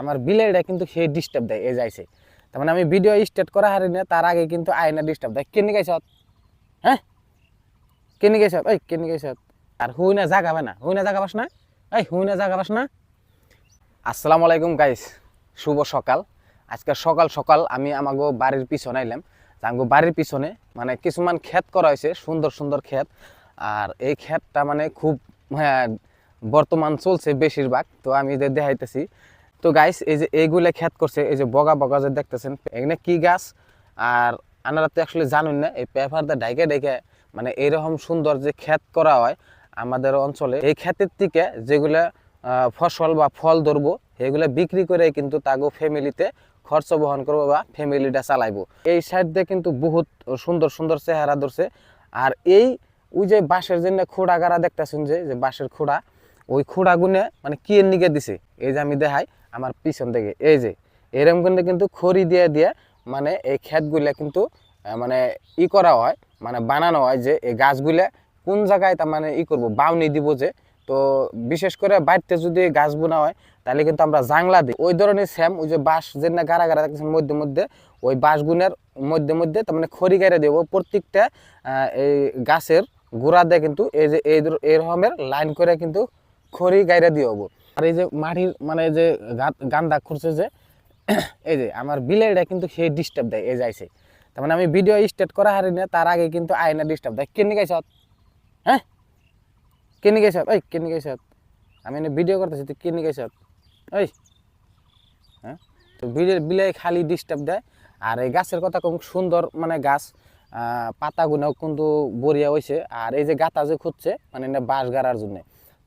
আমার বিলেটা কিন্তু সেই ডিস্টার্ব দেয় এ যাইছে তার মানে আমি ভিডিও স্টার্ট করা হারি না তার আগে কিন্তু আয়না ডিস্টার্ব দেয়। কেন গাইছ হ্যাঁ? কেন গাইছ ওই কেন গাইছ আর হুই না জাগাবে না। হুই না জাগাবাস না? এই হুই না জাগাবাস না? আসসালামু আলাইকুম গাইস শুভ সকাল। আজকে সকাল সকাল আমি আমাগো বাড়ির পিছনে আইলাম। আমাগো বাড়ির পিছনে মানে কিছুমান ক্ষেত করা হয়েছে সুন্দর সুন্দর ক্ষেত। আর এই ক্ষেতটা মানে খুব হ্যাঁ, বর্তমান চলছে বেশিরভাগ। তো আমি দেখাইতেছি তো গাইস এই যে এইগুলো ক্ষেত করছে, এই যে বগা বগা যে দেখতেছেন এখানে কি গাছ? আর আপনারা তো আসলে জানুন না, এই পেপারটা ডাইকে ডাইকে মানে এইরকম সুন্দর যে ক্ষেত করা হয় আমাদের অঞ্চলে, এই ক্ষেতের থেকে যেগুলা ফসল বা ফল ধরবো, এগুলো বিক্রি করে কিন্তু তাগো ফ্যামিলিতে খরচ বহন করব বা ফ্যামিলিটা চালাইবো। এই সাইড দিয়ে কিন্তু বহুত সুন্দর সুন্দর চেহারা ধরছে। আর এই, ওই যে বাঁশের জন্য খোড়া গাড়া দেখতেছেন যে বাঁশের খোড়া, ওই খোড়া গুনে মানে কি নিকে দিছে? এই যে আমি দেখাই আমার পিছন থেকে। এই যে এরকম কিন্তু কিন্তু খড়ি দিয়ে দিয়ে মানে এই ক্ষেতগুলা কিন্তু মানে ই করা হয় মানে বানানো হয় যে এই গাছগুলা কোন জায়গায় তার মানে ই করব, বাউনি দিব যে। তো বিশেষ করে বাড়িতে যদি গাছ বোনা হয়, তাহলে কিন্তু আমরা জাংলা দিই। ওই ধরনের স্যাম ওই যে বাঁশ, যে না গাড়া গাড়া দেখতেছেন মধ্যে মধ্যে, ওই বাঁশগুনের মধ্যে মধ্যে তার মানে খড়ি গাড়ে দেবো। প্রত্যেকটা এই গাছের গোড়া দিয়ে কিন্তু এই যে এই ধর- এই রকমের লাইন করে কিন্তু খড়ি গাইরা দিয়ে হব আর এই যে মাটির মানে যে গান্দা খুঁড়ছে যে, এই যে আমার বিলেটা কিন্তু সেই ডিস্টার্ব দেয়, এই যাইছে তার মানে আমি ভিডিও স্টার্ট করা হারি না, তার আগে কিন্তু আয়না ডিস্টার্ব দেয়। কেন গাইছ? হ্যাঁ? কেন গাইছ? ওই কেন গাইছ? আমি এনে ভিডিও করতেছি, তুই কেন গাইছ? ওই হ্যাঁ? তো বিলে বিলে খালি ডিস্টার্ব দেয়। আর এই গাছের কথা খুব সুন্দর মানে গাছ পাতাগুলো কিন্তু বড়িয়া হয়েছে আর এই যে গাতা যে খুঁজছে মানে বাঁশ গাড়ার জন্য।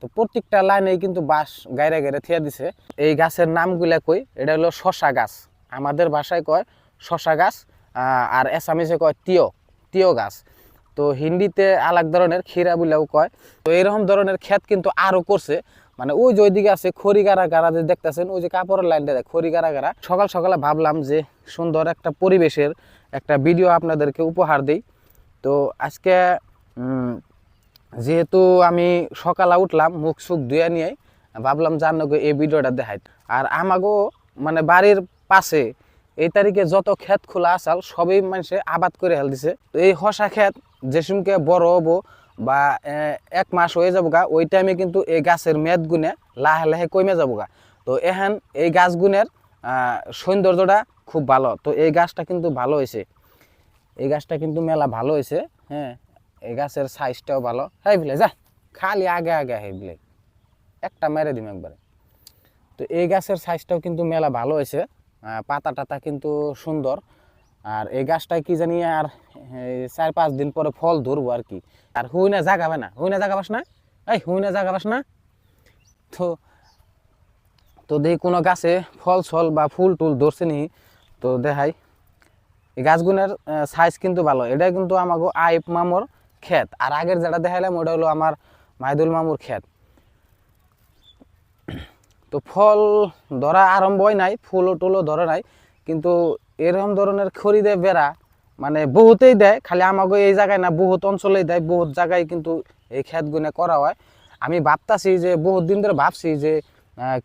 তো প্রত্যেকটা লাইনেই কিন্তু বাঁশ গাইরে গাইরে থিয়া দিছে। এই গাছের নামগুলা কই? এটা হলো শশা গাছ। আমাদের ভাষায় কয় শশা গাছ আর এসামিসে কয় টিও টিও গাছ। তো হিন্দিতে আলাদা ধরনের ক্ষীরা বলেও কয়। তো এরকম ধরনের ক্ষেত কিন্তু আরও করছে। মানে ওই যে ওইদিকে আছে খড়ি গাড়া গাড়া যে দেখতেছেন, ওই যে কাপড়ের লাইনটা দেখ খড়ি গাড়া। গাড়া সকাল সকালে ভাবলাম যে সুন্দর একটা পরিবেশের একটা ভিডিও আপনাদেরকে উপহার দিই। তো আজকে যেহেতু আমি সকালে উঠলাম, মুখ সুখ ধুয়ে নিয়ে ভাবলাম জান এই ভিডিওটা দেখাই। আর আমাগো মানে বাড়ির পাশে এই তারিখে যত ক্ষেত খোলা আসাল, সবই মানুষে আবাদ করে হেল দিছে। তো এই হসা ক্ষেত যে সমকে বড় হব বা এক মাস হয়ে যাব গা ওই টাইমে কিন্তু এই গাছের মেদ গুনে লাহে লাহে কমে যাব গা তো এখান এই গাছ গুনের সৌন্দর্যটা খুব ভালো। তো এই গাছটা কিন্তু ভালো হয়েছে এই গাছটা কিন্তু মেলা ভালো হয়েছে হ্যাঁ। এই গাছের সাইজটাও ভালো। হ্যাঁ বিলে, যা। খালি আগে আগে হ্যাঁ বিলে। একটা মেরে দিম একবারে। তো এই গাছের সাইজটাও কিন্তু মেলা ভালো হয়েছে। পাতা টাতা কিন্তু সুন্দর। আর এই গাছটায় কি জানি আর চার পাঁচ দিন পরে ফল ধরবো আর কি। আর হুই না জাগাবে না। হুই না জাগাবাস না? এই হুই না জাগাবাস না? তো তো দেখি কোনো গাছে ফল ছল বা ফুল টুল ধরছে নি। তো দেখাই। এই গাছগুলোর সাইজ কিন্তু ভালো। এটা কিন্তু আমাকে আইপ মামুর। ক্ষেত। আর আগের যেটা দেখাইলাম, ওটা হলো আমার মাইদুল মামুর ক্ষেত। তো ফল ধরা আরম্ভ হয় নাই ফুল টুলও ধরে নাই, কিন্তু এরকম ধরনের খড়ি দেয় বেড়া মানে বহুতেই দেয়, খালি আমাকে এই জায়গায় না, বহুত অঞ্চলেই দেয়, বহুত জায়গায় কিন্তু এই ক্ষেতগুলো করা হয়। আমি ভাবতাছি যে, বহুত দিন ধরে ভাবছি যে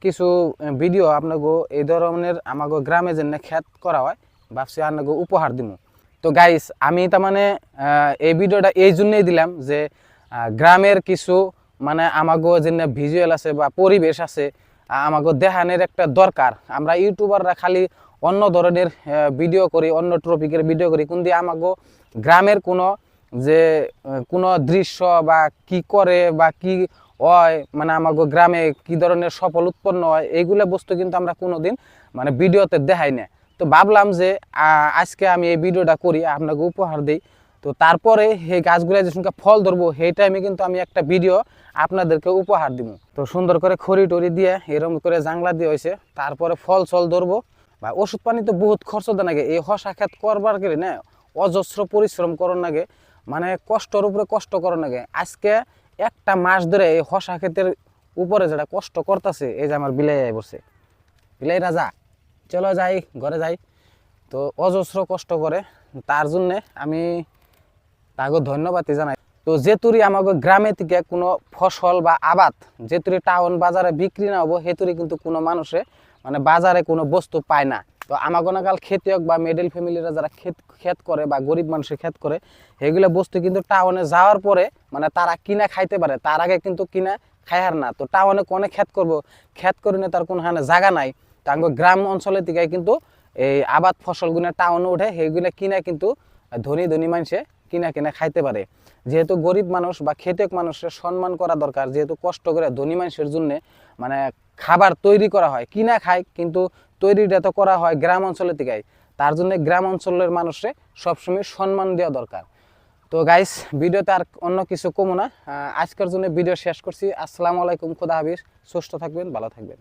কিছু ভিডিও আপনাকে এই ধরনের আমাকে গ্রামে যে ক্ষেত করা হয়, ভাবছি আপনাকে উপহার দিব তো গাইস আমি তার মানে এই ভিডিওটা এই জন্যই দিলাম যে গ্রামের কিছু মানে আমাকে যে ভিজুয়াল আছে বা পরিবেশ আছে আমাকে দেখানোর একটা দরকার। আমরা ইউটিউবাররা খালি অন্য ধরনের ভিডিও করি, অন্য টপিকের ভিডিও করি। কিন্তু আমাকে গ্রামের কোনো যে কোনো দৃশ্য বা কি করে বা কি হয় মানে আমাকে গ্রামে কি ধরনের সফল উৎপন্ন হয়, এইগুলো বস্তু কিন্তু আমরা কোনো দিন মানে ভিডিওতে দেখাই না তো ভাবলাম যে আজকে আমি এই ভিডিওটা করি, আপনাকে উপহার দিই। তো তারপরে এই গাছগুলো যে সঙ্গে ফল ধরবো সেই টাইমে কিন্তু আমি একটা ভিডিও আপনাদেরকে উপহার দিব তো সুন্দর করে খড়ি টড়ি দিয়ে এরকম করে জাংলা দিয়ে হয়েছে তারপরে ফল চল ধরবো। বা ওষুধ পানি তো বহুত খরচ দেন লাগে এই হসা খেত করবার গেলে না, অজস্র পরিশ্রম করার লাগে মানে কষ্টর উপরে কষ্ট করার লাগে আজকে একটা মাস ধরে এই হসা ক্ষেতের উপরে যেটা কষ্ট করতেছে, এই যে আমার বিলাই বসে বিলাই রাজা চলো যাই, ঘরে যাই। তো অজস্র কষ্ট করে, তার জন্যে আমি তাকে ধন্যবাদ জানাই। তো যেতুরি আমাকে গ্রামে থেকে কোনো ফসল বা আবাদ, যেতুরি টাউন বাজারে বিক্রি না হব হেতুরি কিন্তু কোনো মানুষে মানে বাজারে কোনো বস্তু পায় না। তো আমাগোনাকাল খেতিয়ক বা মিডল ফ্যামিলিরা যারা খেত খেত করে বা গরিব মানুষের খেত করে এগুলো বস্তু কিন্তু টাউনে যাওয়ার পরে মানে তারা কিনা খাইতে পারে, তার আগে কিন্তু কিনা খাইহার না। তো টাউনে কোনে খেত করব খেত করে নিয়ে তার কোনো হানে জায়গা নাই। তার গ্রাম অঞ্চলের দিকে কিন্তু এই আবাদ ফসলগুলো টাউনে উঠে সেইগুলো কিনা কিন্তু ধনী ধনী মানুষে কিনা কিনা খাইতে পারে। যেহেতু গরিব মানুষ বা খেতেক মানুষের সম্মান করা দরকার, যেহেতু কষ্ট করে ধনী মানুষের জন্য মানে খাবার তৈরি করা হয়, কিনা খায়, কিন্তু তৈরিটা তো করা হয় গ্রাম অঞ্চলের থেকে তার জন্য গ্রাম অঞ্চলের মানুষে সবসময় সম্মান দেওয়া দরকার। তো গাইস ভিডিওতে আর অন্য কিছু কমো না। আজকের জন্য ভিডিও শেষ করছি। আসসালামু আলাইকুম, খুদা হাফিজ। সুস্থ থাকবেন, ভালো থাকবেন।